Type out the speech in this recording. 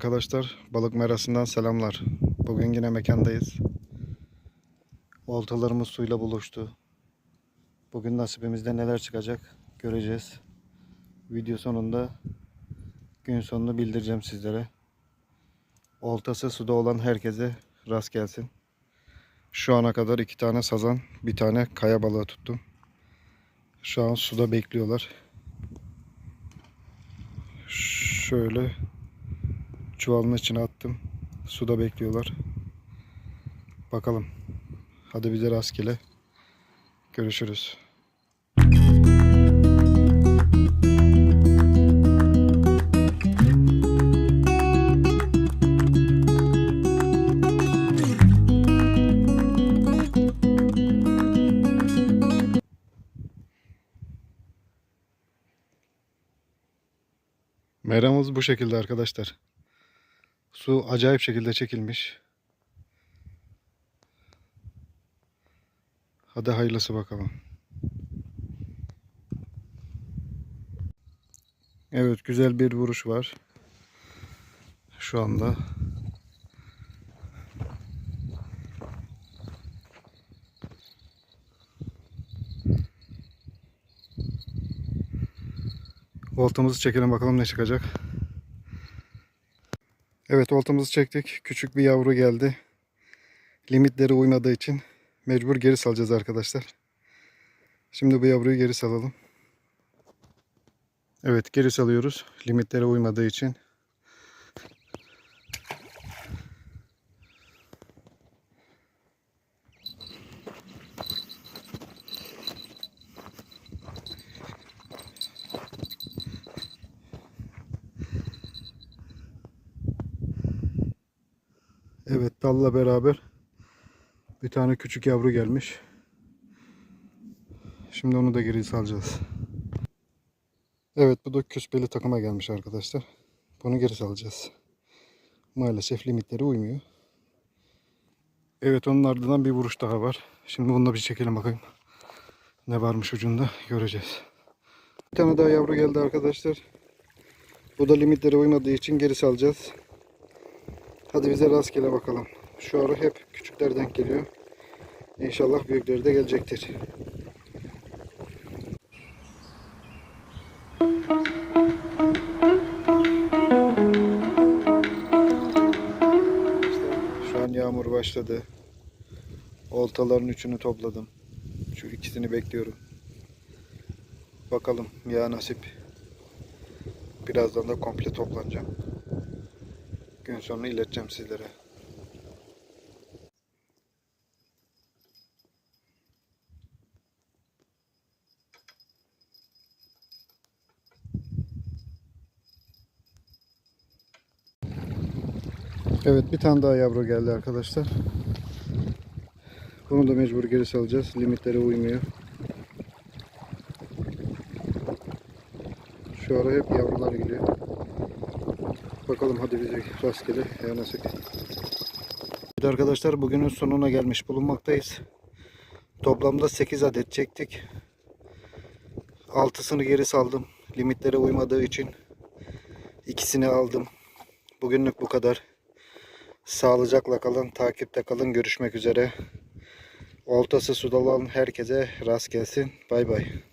Arkadaşlar balık merasından selamlar. Bugün yine mekandayız. Oltalarımız suyla buluştu. Bugün nasibimizde neler çıkacak göreceğiz. Video sonunda gün sonunu bildireceğim sizlere. Oltası suda olan herkese rast gelsin. Şu ana kadar iki tane sazan, bir tane kaya balığı tuttum. Şu an suda bekliyorlar. Şöyle çuvalın içine attım. Suda bekliyorlar. Bakalım. Hadi bize rastgele. Görüşürüz. Meramız bu şekilde arkadaşlar. Su acayip şekilde çekilmiş. Hadi hayırlısı bakalım. Evet güzel bir vuruş var. Şu anda. Oltamızı çekelim bakalım ne çıkacak. Evet oltamızı çektik. Küçük bir yavru geldi. Limitleri uymadığı için mecbur geri salacağız arkadaşlar. Şimdi bu yavruyu geri salalım. Evet geri salıyoruz. Limitlere uymadığı için. Evet dalla beraber bir tane küçük yavru gelmiş. Şimdi onu da geri salacağız. Evet bu da küspeli takıma gelmiş arkadaşlar. Bunu geri salacağız. Maalesef limitleri uymuyor. Evet onun ardından bir vuruş daha var. Şimdi bunu da bir çekelim bakayım. Ne varmış ucunda göreceğiz. Bir tane daha yavru geldi arkadaşlar. Bu da limitlere uymadığı için geri salacağız. Hadi bize rastgele bakalım. Şu ara hep küçükler denk geliyor. İnşallah büyükleri de gelecektir. Şu an yağmur başladı. Oltaların üçünü topladım. Şu ikisini bekliyorum. Bakalım ya nasip. Birazdan da komple toplanacağım. Gün sonunu ileteceğim sizlere. Evet bir tane daha yavru geldi arkadaşlar. Bunu da mecbur geri salacağız. Limitlere uymuyor. Şu ara hep yavrular geliyor. Bakalım hadi bize rastgele ya nasip. Evet arkadaşlar bugünün sonuna gelmiş bulunmaktayız. Toplamda 8 adet çektik. 6'sını geri saldım. Limitlere uymadığı için ikisini aldım. Bugünlük bu kadar. Sağlıcakla kalın, takipte kalın. Görüşmek üzere. Oltası suda olan herkese rast gelsin. Bay bay.